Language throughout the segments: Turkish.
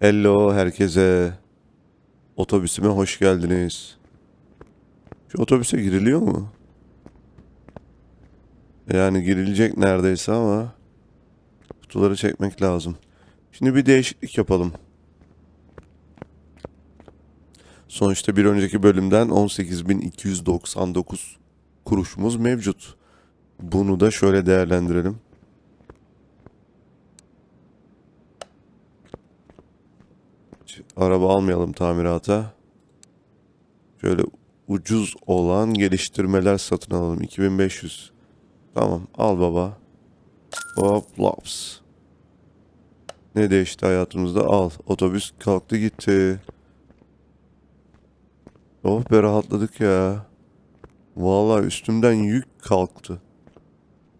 Hello herkese. Otobüsüme hoş geldiniz. Şu otobüse giriliyor mu? Yani girilecek neredeyse ama kutuları çekmek lazım. Şimdi bir değişiklik yapalım. Sonuçta bir önceki bölümden 18.299 kuruşumuz mevcut. Bunu da şöyle değerlendirelim. Araba almayalım tamirata. Şöyle ucuz olan geliştirmeler satın alalım. 2500. Tamam al baba. Hop laps. Ne değişti hayatımızda? Al. Otobüs kalktı gitti. Oh be rahatladık ya. Vallahi üstümden yük kalktı.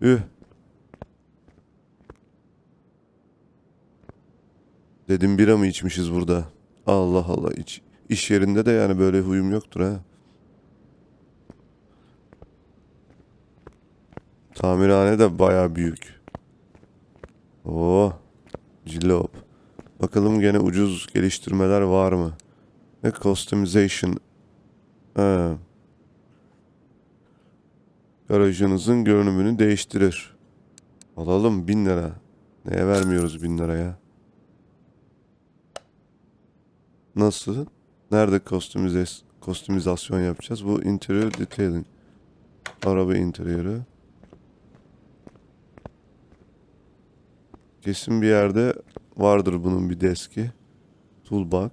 Üh. Dedim bira mı içmişiz burada? Allah Allah. iç, iş yerinde de yani böyle huyum yoktur ha. Tamirhane de baya büyük. Oo. Cillop. Bakalım gene ucuz geliştirmeler var mı? Ne customization. Ha. Garajınızın görünümünü değiştirir. Alalım bin lira. Neye vermiyoruz bin liraya? Nasıl? Nerede kostümize kostümizasyon yapacağız? Bu interior detailing. Araba interiörü. Kesin bir yerde vardır bunun bir deski. Toolbox.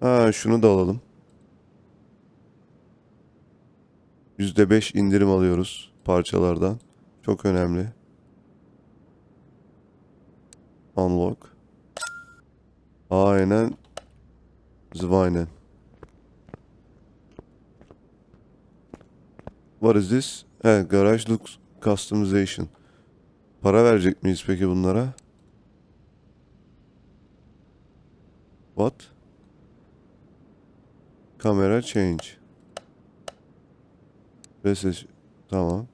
Ha şunu da alalım. %5 indirim alıyoruz parçalardan. Çok önemli. Unlock. Aynen. Zwijnen. What is this? He, garage looks customization. Para verecek miyiz peki bunlara? What? Kamera change. Message. Tamam.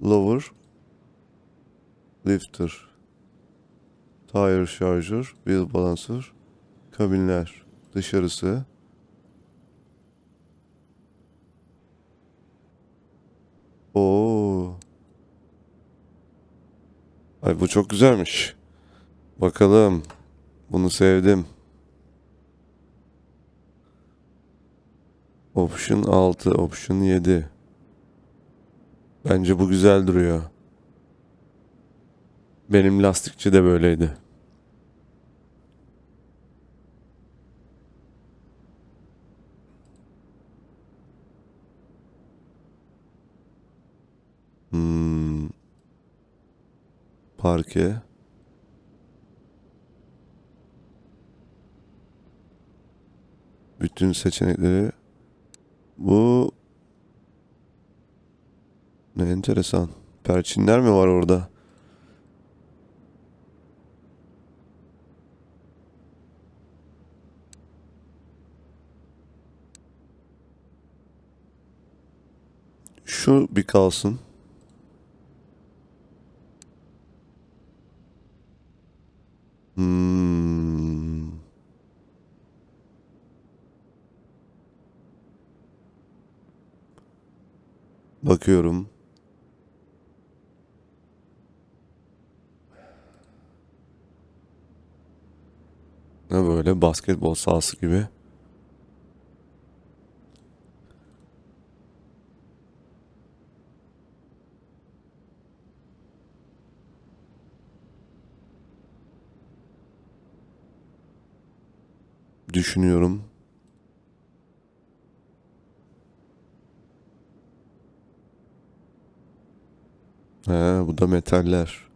Lower. Lifter. Tire charger. Wheel balancer. Kabinler. Dışarısı. Oo. Ay bu çok güzelmiş. Bakalım. Bunu sevdim. Option 6, option 7. Bence bu güzel duruyor. Benim lastikçi de böyleydi. Hmm. Parke. Bütün seçenekleri. Bu ne enteresan. Perçinler mi var orada? Şu bir kalsın. Hmm. Bakıyorum. Ne böyle basketbol sahası gibi. Düşünüyorum. He, bu da metaller.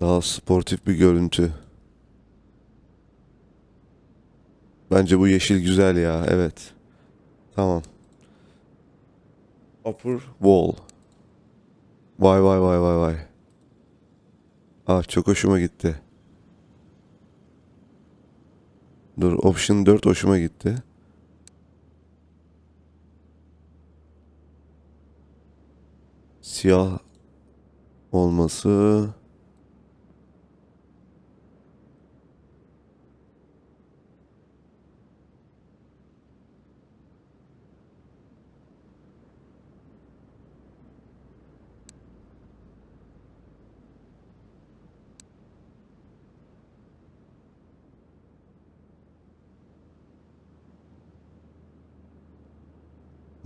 Daha sportif bir görüntü. Bence bu yeşil güzel ya. Evet. Tamam. Upper wall. Vay vay vay vay vay. Ah çok hoşuma gitti. Dur option 4 hoşuma gitti. Siyah olması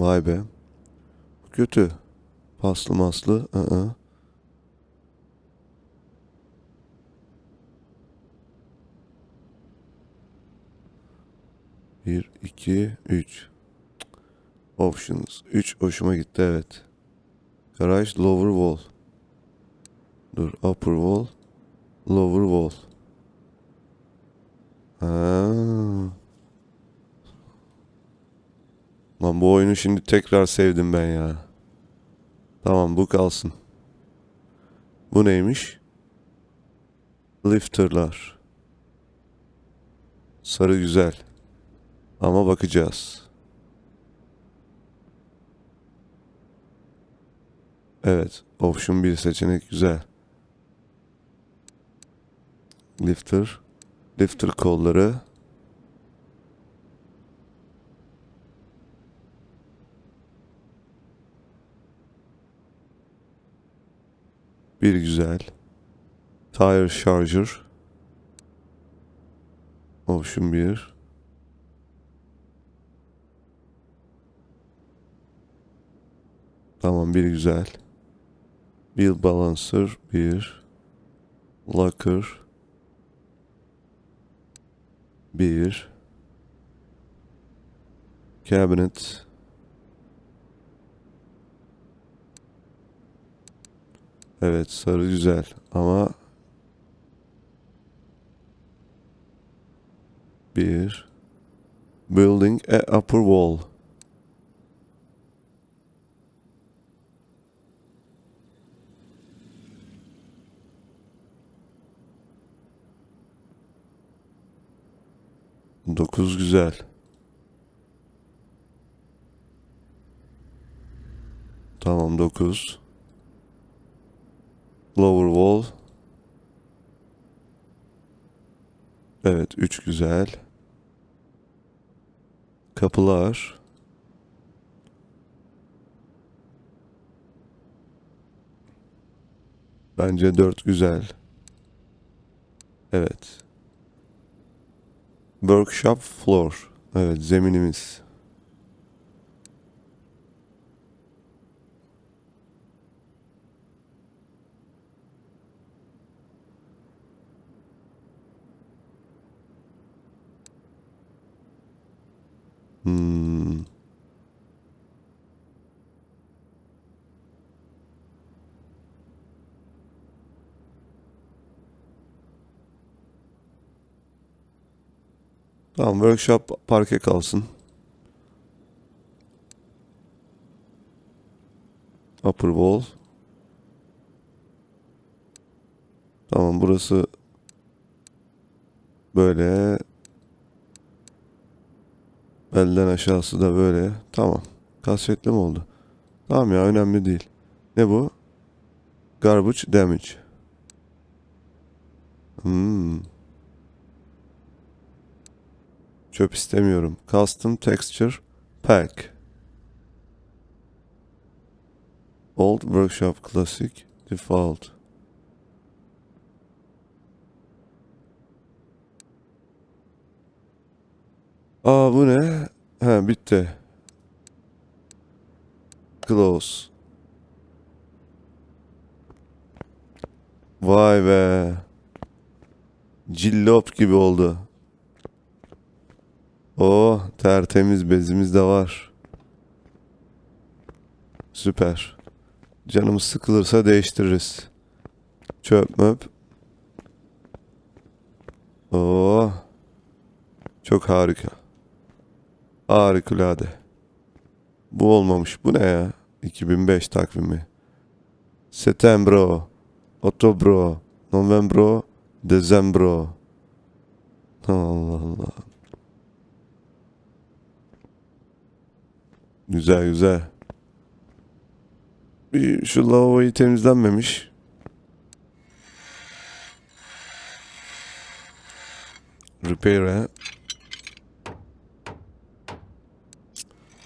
Vay be. Kötü. Paslı maslı. ı-ı. Bir, iki, üç. Options. Üç hoşuma gitti evet. Garage lower wall. Dur upper wall. Lower wall. Ha. Lan bu oyunu şimdi tekrar sevdim ben ya. Tamam bu kalsın. Bu neymiş? Lifter'lar. Sarı güzel. Ama bakacağız. Evet. Option bir seçenek güzel. Lifter. Lifter kolları. Bir güzel. Tire Charger. Option 1. Tamam bir güzel. Wheel Balancer 1. Locker 1. Cabinet Evet sarı güzel ama bir building a upper wall Dokuz güzel. Tamam dokuz. Lower wall. Evet, üç güzel. Kapılar. Bence dört güzel. Evet. Workshop floor. Evet, zeminimiz. Hmm. Tamam workshop parke kalsın. Upper wall. Tamam burası böyle belden aşağısı da böyle. Tamam. Kasvetli mi oldu? Tamam ya önemli değil. Ne bu? Garbage damage. Hmm. Çöp istemiyorum. Custom texture pack. Old workshop classic default. Aa bu ne? Bitti. Close. Vay be. Cillop gibi oldu. Oo tertemiz bezimiz de var. Süper. Canımız sıkılırsa değiştiririz. Çöp möp. Oo. Çok harika. Harikulade. Bu olmamış. Bu ne ya? 2005 takvimi. Setembro. Otobro. Novembro. Dezembro. Allah Allah. Güzel güzel. Bir şu lavaboyu temizlenmemiş. Repair'e.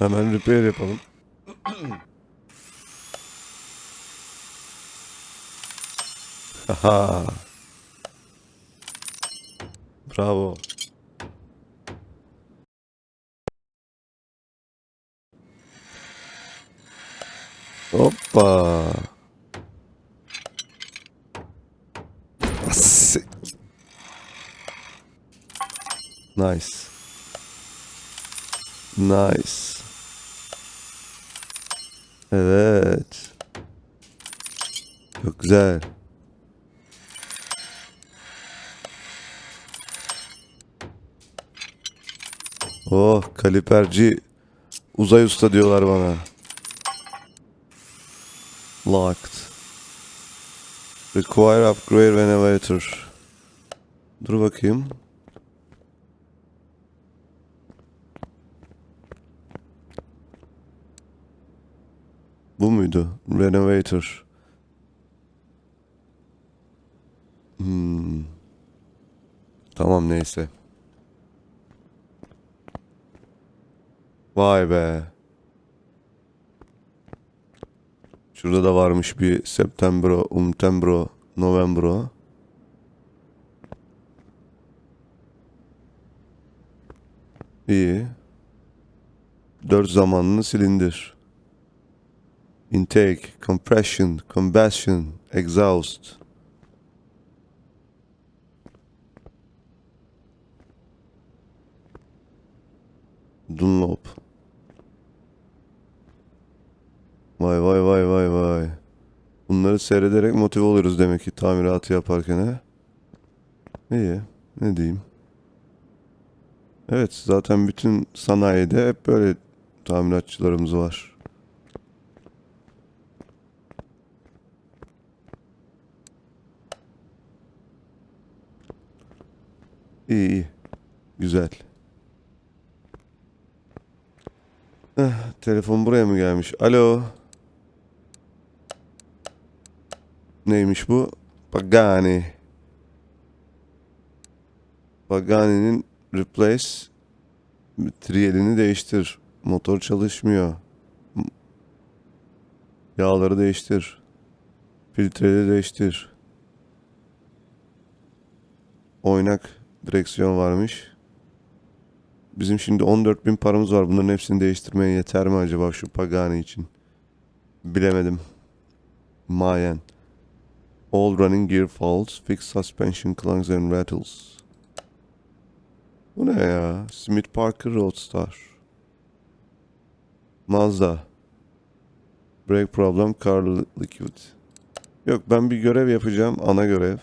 Hemen repair yapalım. Haha. Bravo. Hoppa. Nice. Nice. Evet. Çok güzel. Oh, kaliperci uzay usta diyorlar bana. Locked. Require upgrade elevator. Dur bakayım. Bu muydu? Renovator. Hmm. Tamam neyse. Vay be. Şurada da varmış bir Septembro, Umtembro, Novembro. İyi. Dört zamanlı silindir. Intake, compression, combustion, exhaust. Dunlop. Vay vay vay vay vay. Bunları seyrederek motive oluyoruz demek ki tamiratı yaparken he. İyi. Ne diyeyim. Evet zaten bütün sanayide hep böyle tamiratçılarımız var. İyi iyi. Güzel. Eh, telefon buraya mı gelmiş? Alo. Neymiş bu? Pagani. Pagani'nin replace triyelini değiştir. Motor çalışmıyor. Yağları değiştir. Filtreleri değiştir. Oynak direksiyon varmış. Bizim şimdi 14 bin paramız var. Bunların hepsini değiştirmeye yeter mi acaba şu Pagani için? Bilemedim. Mayen. All running gear faults. Fix suspension clunks and rattles. Bu ne ya? Smith Parker Roadstar. Mazda. Brake problem car liquid. Yok ben bir görev yapacağım. Ana görev.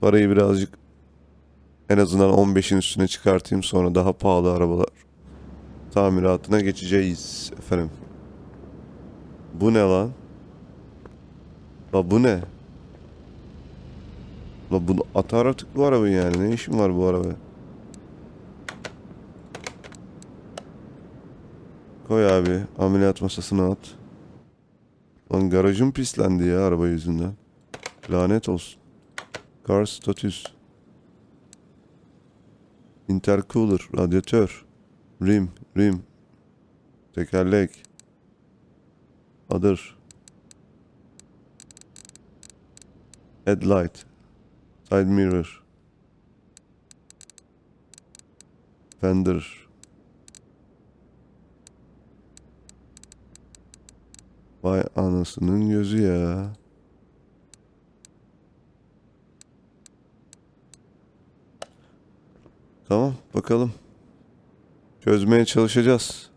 Parayı birazcık en azından 15'in üstüne çıkartayım sonra daha pahalı arabalar tamiratına geçeceğiz efendim. Bu ne lan? La bu ne? La bunu atar artık bu araba yani. Ne işin var bu araba? Koy abi. Ameliyat masasına at. Lan garajım pislendi ya araba yüzünden. Lanet olsun. Car status. Intercooler, radyatör, rim, rim, tekerlek, adır, headlight, side mirror, fender, vay anasının gözü ya. Tamam bakalım. Çözmeye çalışacağız.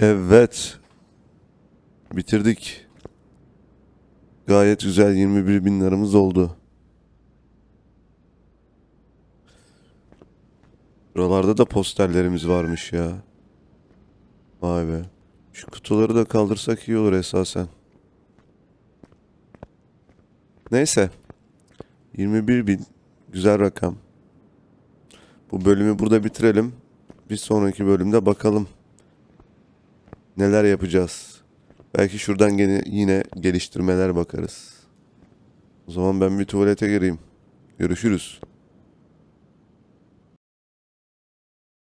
Evet. Bitirdik. Gayet güzel 21 bin oldu. Buralarda da posterlerimiz varmış ya. Vay be. Şu kutuları da kaldırsak iyi olur esasen. Neyse. 21 bin. Güzel rakam. Bu bölümü burada bitirelim. Bir sonraki bölümde bakalım. Neler yapacağız. Belki şuradan gene yine geliştirmeler bakarız. O zaman ben bir tuvalete gireyim. Görüşürüz.